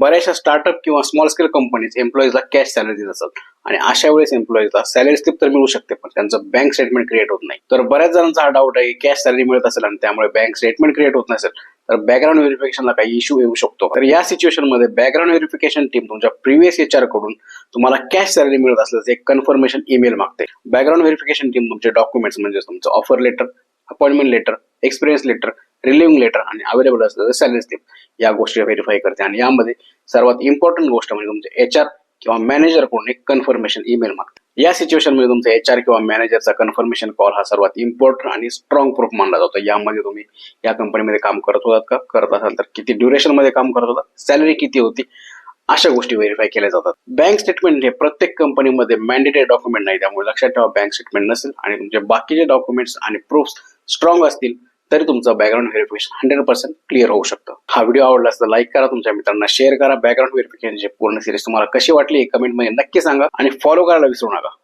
बऱ्याचशा स्टार्टअप किंवा small scale companies एम्प्लॉईजला कॅश सॅलरी देत असतात. आणि अशा वेळेस एम्प्लॉईजला सॅलरी स्लिप तर मिळू शकते पण त्यांचं बँक स्टेटमेंट क्रिएट होत नाही. तर बऱ्याच जणांचा हा डाऊट आहे कॅश सॅलरी मिळत असेल आणि त्यामुळे बँक स्टेटमेंट क्रिएट होत नसेल तर बॅकग्राऊंड व्हेरिफिकेशनला काही इश्यू येऊ शकतो. तर या सिच्युएशनमध्ये बॅकग्राऊंड व्हेरिफिकेशन टीम तुमच्या प्रिव्हियस एच आरकडून तुम्हाला कॅश सॅलरी मिळत असल्याचं एक कन्फर्मेशन ईमेल मागते. बॅकग्राऊंड व्हेरिफिकेशन टीम तुमचे डॉक्युमेंट्स म्हणजे तुमचं offer letter appointment letter experience letter relieving letter आणि अवेलेबल असलेलं सॅलरी स्लिप या गोष्टी व्हेरीफाय करते. आणि यामध्ये सर्वात इम्पॉर्टंट गोष्ट म्हणजे तुमचे एच आर किंवा मॅनेजरकडून एक कन्फर्मेशन ईमेल मागते या सिच्युएशनमध्ये तुमचा एच आर किंवा मॅनेजरचा कन्फर्मेशन कॉल हा सर्वात इम्पॉर्टंट आणि स्ट्रॉंग प्रूफ मानला जातो. यामध्ये तुम्ही या कंपनीमध्ये काम करत होतात का? करत असाल तर किती ड्युरेशनमध्ये काम करत होता सॅलरी किती होती? अशा गोष्टी व्हेरीफाय केल्या जातात. बँक स्टेटमेंट हे प्रत्येक कंपनीमध्ये मॅन्डेटरी डॉक्युमेंट नाही. त्यामुळे लक्षात ठेवा बँक स्टेटमेंट नसेल आणि तुमचे बाकीचे डॉक्युमेंट्स आणि प्रूफ स्ट्रॉंग असतील तरी तुमचं background verification hundred percent clear होऊ शकतं. हा व्हिडिओ आवडला असता लाईक करा तुमच्या मित्रांना शेअर करा. बॅकग्राऊंड व्हेरिफिकेशनची पूर्ण सिरीज तुम्हाला कशी वाटली कमेंटमध्ये नक्की सांगा आणि फॉलो करायला विसरू नका.